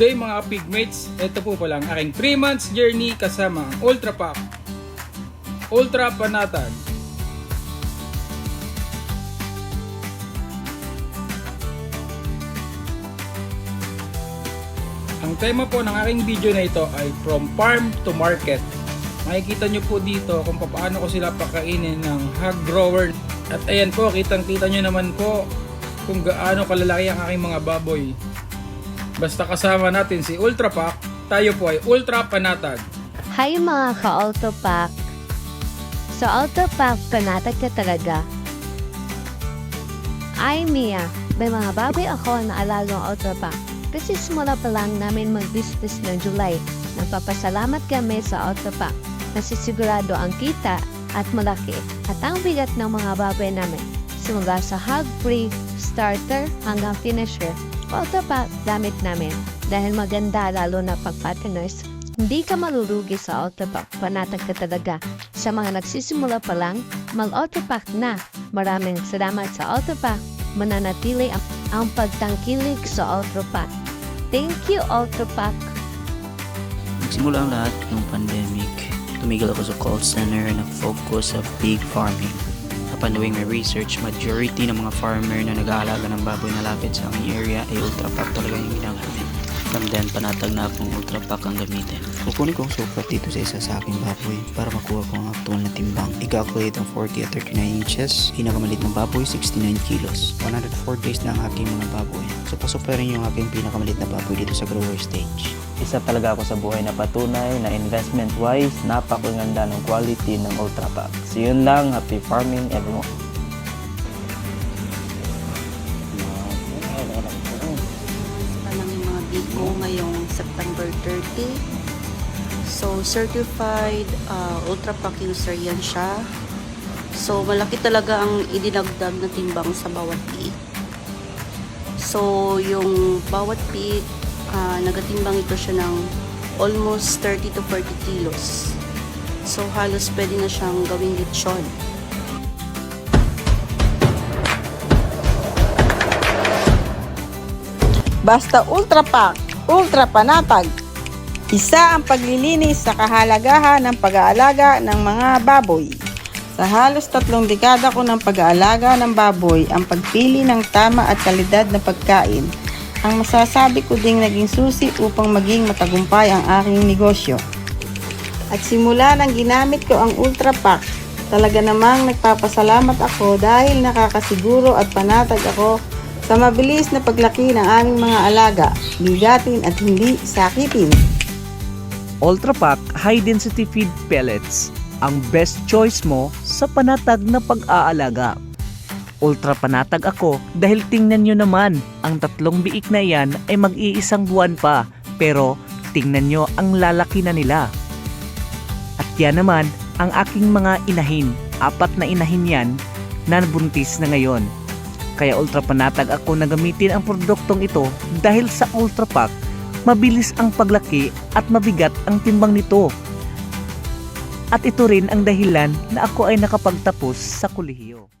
day mga pigmates, ito po pala ang aking 3 months journey kasama ang Ultra Pack. Ultra Panatag. Ang tema po ng aking video na ito ay From Farm to Market. Makikita nyo po dito kung paano ko sila pakainin ng hog grower. At ayan po, kitang kita nyo naman po kung gaano kalalaki ang aking mga baboy. Basta kasama natin si Ultra Pack, tayo po ay Ultra Panatag. Hi mga ka-Auto Pack! Sa Auto Pack, panatag ka talaga. Ay Mia, may mga baboy ako na alagang Auto Pack. Kasi simula pa lang namin mag-business ng July, nagpapasalamat kami sa Auto Pack. Nasisigurado ang kita at malaki at ang bigat ng mga baboy namin. Simula sa hog-free, starter hanggang finisher, Auto Pack gamit namin dahil maganda lalo na pag partners hindi ka malulugi sa Autopack. Panatag ka talaga. Sa mga nagsisimula pa lang, mag-Autopack na. Maraming salamat sa Autopack. Mananatili ang, ang pagtangkilig sa Autopack. Thank you, Autopack. Nagsimula ang lahat ng pandemic. Tumigil ako sa call center na focus sa pig farming. Upon doing my research, majority ng mga farmer na nag-aalaga ng baboy na lapit sa aming area ay ultra pack talaga yung ginagamit. Then, panatag na akong ultra pack ang gamitin. Kukunin ko ang sukat dito sa isa sa aking baboy para makuha ko ang aktual na timbang. I-calculate ang 40 at 39 inches. Pinakamalit ng baboy, 69 kilos. 104 days na ang aking mga baboy. So, pasok pa rin yung aking pinakamalit na baboy dito sa grower stage. isa talaga ako sa buhay na patunay na investment wise napakaganda ng quality ng Ultra Pack. So yun lang, happy farming everyone. bigo ngayong September 30. So, certified uh, Ultra Pack user yan siya. So, malaki talaga ang idinagdag na timbang sa bawat pig. So, yung bawat pig, uh, nagatimbang ito siya ng almost 30 to 40 kilos. So, halos pwede na siyang gawing lechon. Basta Ultra Pack, Ultra Panatag. Isa ang paglilinis sa kahalagahan ng pag-aalaga ng mga baboy. Sa halos tatlong dekada ko ng pag-aalaga ng baboy, ang pagpili ng tama at kalidad na pagkain, ang masasabi ko ding naging susi upang maging matagumpay ang aking negosyo. At simula nang ginamit ko ang Ultra Pack, talaga namang nagpapasalamat ako dahil nakakasiguro at panatag ako sa mabilis na paglaki ng aming mga alaga, bigatin at hindi sakitin. Ultra Pack High Density Feed Pellets ang best choice mo sa panatag na pag-aalaga. Ultra panatag ako dahil tingnan nyo naman, ang tatlong biik na yan ay mag-iisang buwan pa pero tingnan nyo ang lalaki na nila. At yan naman ang aking mga inahin, apat na inahin yan na buntis na ngayon. Kaya ultra panatag ako na gamitin ang produktong ito dahil sa Ultra Pack mabilis ang paglaki at mabigat ang timbang nito. At ito rin ang dahilan na ako ay nakapagtapos sa kolehiyo.